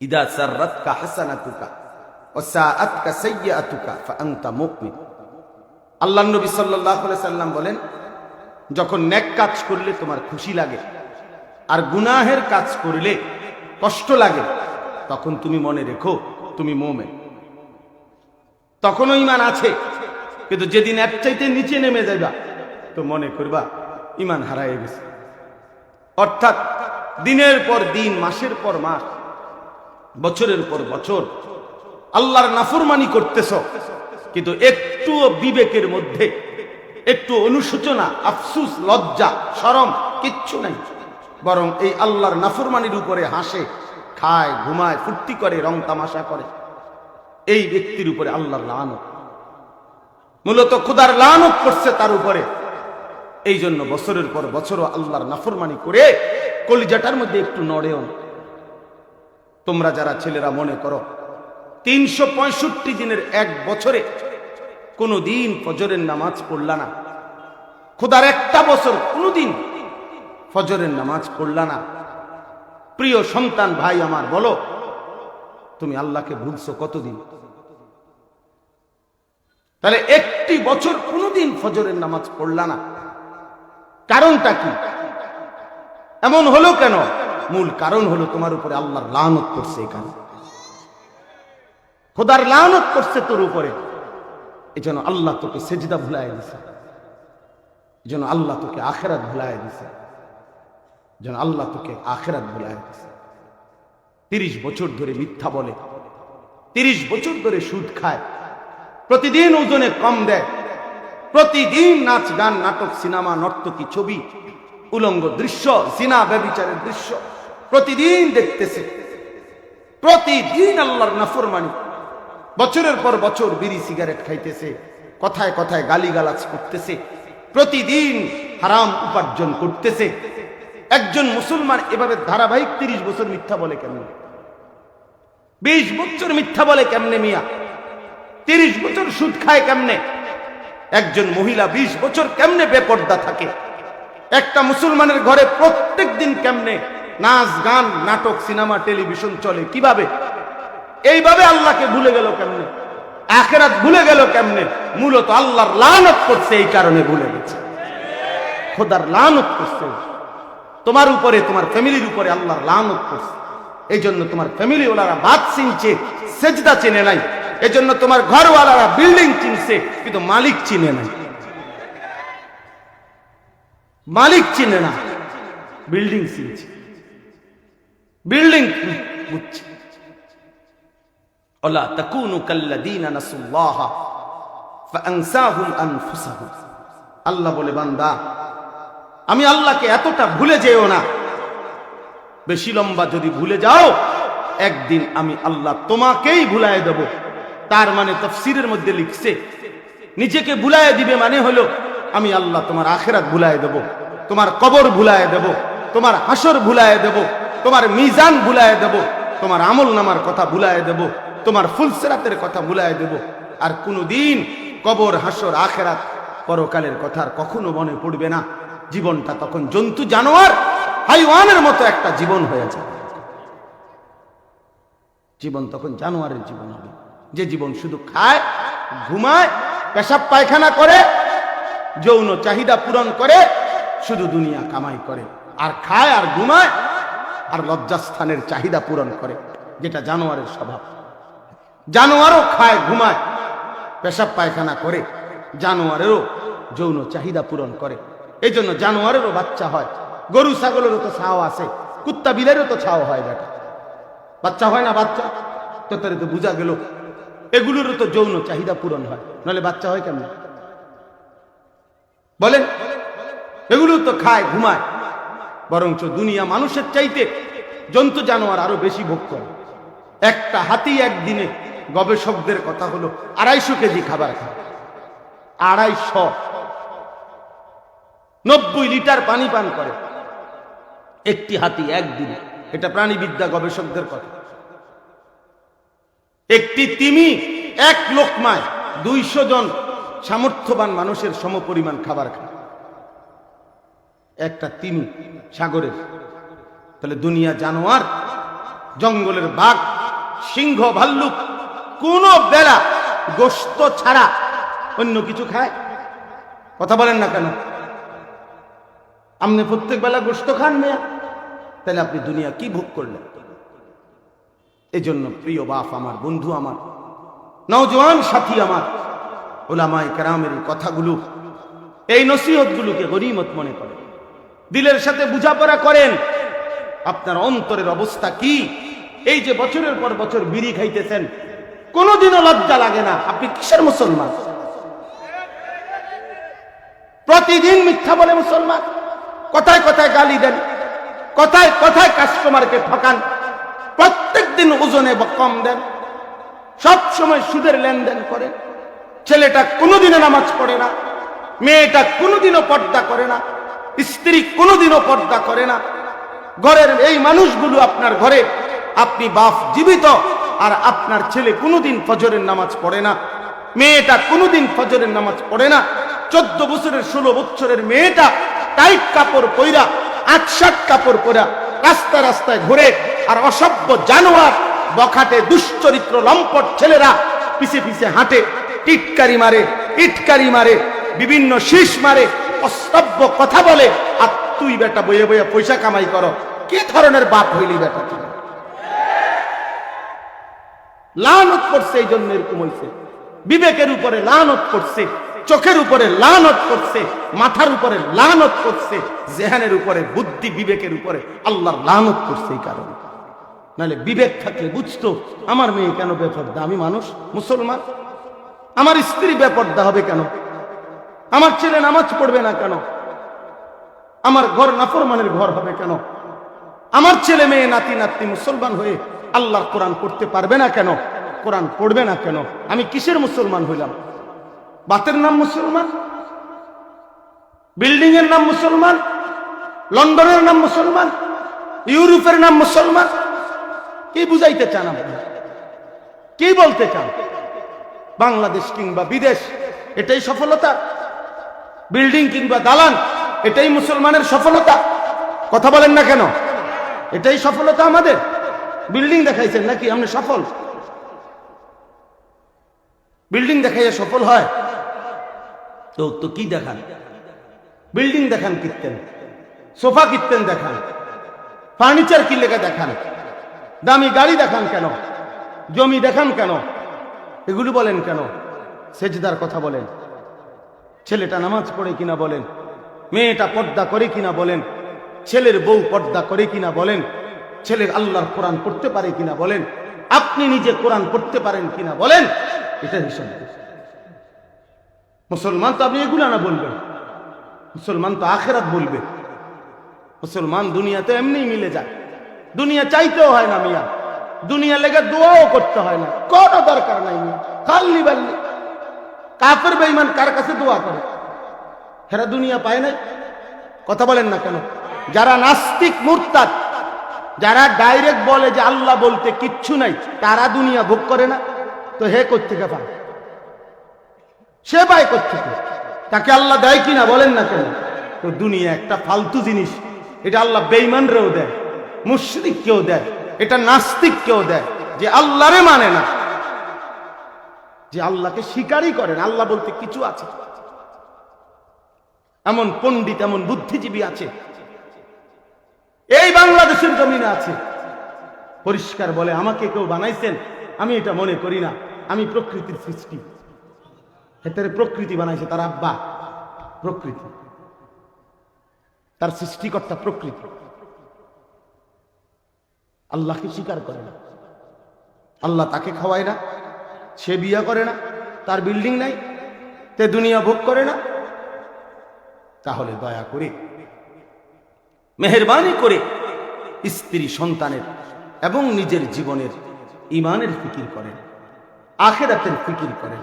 ইদা সাররাতকা হাসানাতুকা ওয়া সাআতকা সাইয়্যাতুকা ফাআনতা মুমিন আল্লাহ নবী সাল্লাম বলেন, যখন নেক কাজ করলে তোমার খুশি লাগে, আর গুনাহের কাজ করলে কষ্ট লাগে, তখন তুমি মনে রেখো তুমি মোমেন। তখনও ইমান আছে, কিন্তু যেদিন এক চাইতে নিচে নেমে যাবা তো মনে করবা ইমান হারায় গেছে। অর্থাৎ দিনের পর দিন, মাসের পর মাস বছরের পর বছর। আল্লাহর নাফরমানি করতেছ। কিন্তু একটুও বিবেকের মধ্যে, একটু অনুশোচনা, আফসুস, লজ্জা সরম কিচ্ছু নাই। বরং এই আল্লাহর নাফরমানির উপরে হাসে, খায়, ঘুমায়, ফুর্তি করে, রং তামাশা করে। এই ব্যক্তির উপরে আল্লাহর লানত। মূলত খুদার লানত করছে তার উপরে। এই জন্য বছরের পর বছরও আল্লাহর নাফরমানি করে, কলিজাটার মধ্যে একটু নড়েও না। তোমরা যারা ছেলেরা মনে করো, তিনশো পঁয়ষট্টি দিনের এক বছরে কোনো দিন ফজরের নামাজ পড়লা না। খুদার একটা বছর কোনোদিন ফজরের নামাজ পড়লা না। প্রিয় সন্তান ভাই আমার, বলো, তুমি আল্লাহকে ভুলছো কতদিন? তাহলে একটি বছর কোনোদিন ফজরের নামাজ পড়লা না। কারণটা কি? এমন হলো কেন? মূল কারণ হলো তোমার উপরে আল্লাহর লানত করছে এখানে খোদার লানত করছে তোর উপরে। এই জন্য আল্লাহ তোকে সেজদা ভুলাই দিছে। এই জন্য আল্লাহ তোকে আখেরাত ভুলাই দিছে। এই জন্য আল্লাহ তোকে আখেরাত ভুলাই দিছে। তিরিশ বছর ধরে মিথ্যা বলে। তিরিশ বছর ধরে সুদ খায়। প্রতিদিন ওজনে কম দেয়। প্রতিদিন নাচ গান, নাটক, সিনেমা, নর্তকী ছবি, উলঙ্গ দৃশ্য সিনা ব্যবিচারের দৃশ্য। প্রতিদিন দেখতেছে। প্রতিদিন আল্লাহর নাফরমানি। বছরের পর বছর বিড়ি সিগারেট খাইতেছে, কথায় কথায় গালিগালাজ করতেছে, প্রতিদিন হারাম উপার্জন করতেছে। একজন মুসলমান এভাবে ধারাবাহিক তিরিশ বছর মিথ্যা বলে কেমনে? বিশ বছর মিথ্যা বলে কেমনে মিয়া? তিরিশ বছর সুদ খায় কেমনে? একজন মহিলা বিশ বছর কেমনে বেপর্দা থাকে? একটা মুসলমানের ঘরে প্রত্যেক দিন কেমনে নাচ, গান, নাটক, সিনেমা, টেলিভিশন চলে। কীভাবে? এইভাবে আল্লাহকে ভুলে গেল কেমনে? আখেরাত ভুলে গেল কেমনে? মূলত আল্লাহর লানত করছে, এই কারণে ভুলে গেছে। খোদার লানত করছে। তোমার উপরে, তোমার ফ্যামিলির উপরে আল্লাহর লানত করছে। এই জন্য তোমার ফ্যামিলি ওলারা বাদ চিনছে, সেজদা চিনে নাই। এই জন্য তোমার ঘরওয়ালারা বিল্ডিং চিনছে, কিন্তু মালিক চিনে নাই। মালিক চিনে না বিল্ডিং চিনছে। বিল্ডিং ওলা তাকুনু কাল্লাদিনা নাসুল্লাহ ফাআনসাহুম আনফুসাহুম আল্লাহ বলে, বান্দা, আমি আল্লাহকে এতটা ভুলে যেও না। বেশি লম্বা যদি ভুলে যাও, একদিন আমি আল্লাহ তোমাকেই ভুলায় দেব। তার মানে তফসিরের মধ্যে লিখছে, নিজেকে ভুলায় দিবে মানে হলো, আমি আল্লাহ তোমার আখেরাত ভুলায় দেব, তোমার কবর ভুলায় দেব, তোমার হাসর ভুলায় দেব। তোমার মিজান ভুলায় দেব, তোমার আমল নামার কথা ভুলায় দেব, তোমার ফুলসেরাতের কথা ভুলায় দেব। আর কোনোদিন কবর, হাসর, আখেরাত পরকালের কথা আর কখনো মনে পড়বে না। জীবনটা তখন জন্তু, জানোয়ার, হাইওয়ানের মতো একটা জীবন হয়ে যায় জীবন তখন জানোয়ারের জীবন হবে। যে জীবন শুধু খায়, ঘুমায়, পেশাব পায়খানা করে, যৌন চাহিদা পূরণ করে, শুধু দুনিয়া কামাই করে। আর খায় আর ঘুমায় আর লজ্জাস্থানের চাহিদা পূরণ করে, যেটা জানোয়ারের স্বভাব। জানোয়ারও খায়, ঘুমায়, পেশাব পায়খানা করে, জানোয়ারেরও যৌন চাহিদা পূরণ করে। এই জন্য জানোয়ারেরও বাচ্চা হয়, গরু ছাগলেরও তো ছাও আছে, কুত্তা বিলেরও তো ছাও হয় বেটা। বাচ্চা হয় না বাচ্চা? তো তোর তো বোঝা গেল, এগুলোরও তো যৌন চাহিদা পূরণ হয় নাহলে বাচ্চা হয় কেমন? বলেন, এগুলো তো খায়, ঘুমায় বরঞ্চ দুনিয়া মানুষের চাইতে জন্তু জানোয়ার আরও বেশি ভোগ করে। একটা হাতি একদিনে গবেষকদের কথা হলো আড়াইশো কেজি খাবার খায়। আড়াইশো। নব্বই লিটার পানি পান করে। একটি হাতি একদিনে, এটা প্রাণীবিদ্যা গবেষকদের কথা। একটি তিমি এক লোকমায় দুইশো জন সামর্থ্যবান মানুষের সমপরিমাণ খাবার খায়। একটা তিমি সাগরের। তাহলে দুনিয়া জানোয়ার, জঙ্গলের বাঘ, সিংহ, ভাল্লুক, কোন বেলা গোস্ত ছাড়া অন্য কিছু খায়। কথা বলেন না কেন? আপনি প্রত্যেক বেলা গোস্ত খান মেয়া। তাহলে আপনি দুনিয়া কি ভোগ করলেন? এই জন্য প্রিয় বাপ আমার, বন্ধু আমার, নওজোয়ান সাথী আমার ওলামাই কেরামের কথাগুলো, এই নসিহতগুলোকে গরিমত মনে করেন। দিলের সাথে বুঝাপড়া করেন। আপনার অন্তরের অবস্থা কি? এই যে বছরের পর বছর বিড়ি খাইতেছেন, কোনোদিনও লজ্জা লাগে না। আপনি কিসের মুসলমান? প্রতিদিন মিথ্যা বলে মুসলমান? কথায় কথায় গালি দেন, কথায় কথায় কাস্টমারকে ঠকান প্রত্যেক দিন ওজনে কম দেন সব সময় সুদের লেনদেন করেন। ছেলেটা কোনোদিনও নামাজ পড়ে না, মেয়েটা কোনোদিনও পর্দা করে না। স্ত্রী কোনোদিনও পর্দা করে না। ঘরের এই মানুষগুলো আপনার ঘরে, আপনি বাপ জীবিত, আর আপনার ছেলে কোনোদিন ফজরের নামাজ পড়ে না। মেয়েটা কোনোদিন ফজরের নামাজ পড়ে না। চোদ্দ বছরের, ষোলো বছরের মেয়েটা টাইট কাপড় পইরা, আটশাট কাপড় পরা রাস্তা রাস্তায় ঘুরে, আর অসভ্য জানোয়ার, বখাটে, দুশ্চরিত্র, লম্পট ছেলেরা পিছে পিছে হাঁটে, টিটকারি মারে, ইটকারি মারে, বিভিন্ন শীষ মারে অস্তব্য কথা বলে, আর তুই বেটা বইয়ে বইয়ে পয়সা কামাই করো। কি ধরনের বাপ হইলি বেটা তুই? লানত করছে, এই জন্য এরকম হয়েছে বিবেকের উপরে লানত করছে, চোখের উপরে লানত করছে, মাথার উপরে লানত করছে, জেহানের উপরে বুদ্ধি বিবেকের উপরে আল্লাহর লানত করছে এই কারণে। নাহলে বিবেক থাকলে বুঝতো, আমার মেয়ে কেন বেপর্দা? আমি মানুষ, মুসলমান। আমার স্ত্রী বেপর্দা হবে কেন? আমার ছেলে নামাজ পড়বে না কেন? আমার ঘর নাফরমানের ঘর হবে কেন? আমার ছেলে মেয়ে, নাতি নাতি মুসলমান হয়ে আল্লাহ কোরআন পড়তে পারবে না কেন? কোরআন পড়বে না কেন? আমি কিসের মুসলমান হইলাম? বাতের নাম মুসলমান? বিল্ডিং এর নাম মুসলমান? লন্ডনের নাম মুসলমান? ইউরোপের নাম মুসলমান? কি বুঝাইতে চান আপনি? কি বলতে চান? বাংলাদেশ কিংবা বিদেশ, এটাই সফলতা? বিল্ডিং কিংবা দালান, এটাই মুসলমানের সফলতা। কথা বলেন না কেন? এটাই সফলতা আমাদের। বিল্ডিং দেখাইছেন নাকি? আপনি সফল? বিল্ডিং দেখাইয়া সফল হয়? তো তো কি দেখান? বিল্ডিং দেখান কিনতেন। সোফা কিনতেন দেখান। ফার্নিচার কি লেগে দেখান? দামি গাড়ি দেখান কেন? জমি দেখান কেন? এগুলি বলেন কেন? সেজদার কথা বলেন। ছেলেটা নামাজ পড়ে কিনা বলেন, মেয়েটা পর্দা করে কিনা বলেন, ছেলের বউ পর্দা করে কিনা বলেন, ছেলের আল্লাহর কোরআন পড়তে পারে কিনা বলেন, আপনি নিজে কোরআন পড়তে পারেন কিনা বলেন এটা হিসাব। মুসলমান তো আপনি এগুলা না বলবেন, মুসলমান তো আখেরাত বলবে। মুসলমান দুনিয়াতে এমনি মিলে যায়। দুনিয়া চাইতেও হয় না মিয়া, দুনিয়া লেগে দোয়াও করতে হয় না, কোনো দরকার নাই মিয়া খাল্লি বাল্লি কাফের বেঈমান কার কাছে দোয়া করে? হেরা দুনিয়া পায় নাই। কথা বলেন না কেন? যারা নাস্তিক, মুরতাদ, যারা ডাইরেক্ট বলে যে আল্লাহ বলতে কিচ্ছু নাই, তারা দুনিয়া ভোগ করে না। তো হে কোথেকে পায়? সে পায় কোথেকে তাকে আল্লাহ দেয় কিনা বলেন না কেন? তো দুনিয়া একটা ফালতু জিনিস। এটা আল্লাহ বেইমানরেও দেয় মুশরিক কেউ দেয়, এটা নাস্তিক কেউ দেয়, যে আল্লাহরে মানে না। যে আল্লাহকে স্বীকারই করেন। আল্লাহ বলতে কিছু আছে। এমন পণ্ডিত, এমন বুদ্ধিজীবী আছে। এই বাংলাদেশের জমিনে আছে। পরিষ্কার বলে, আমাকে কেউ বানাইছেন, আমি এটা মনে করি না। আমি প্রকৃতির সৃষ্টি। এতে প্রকৃতি বানাইছে তার আব্বা। প্রকৃতি। তার সৃষ্টিকর্তা প্রকৃতি। আল্লাহকে স্বীকার করে না। আল্লাহ তাকে খাওয়ায় না। সে বিয়ে করে না, তার বিল্ডিং নাই, তে দুনিয়া ভোগ করে না। তাহলে দয়া করে, মেহরবানি করে স্ত্রী সন্তানের এবং নিজের জীবনের ইমানের ফিকির করেন, আখেরাতের ফিকির করেন।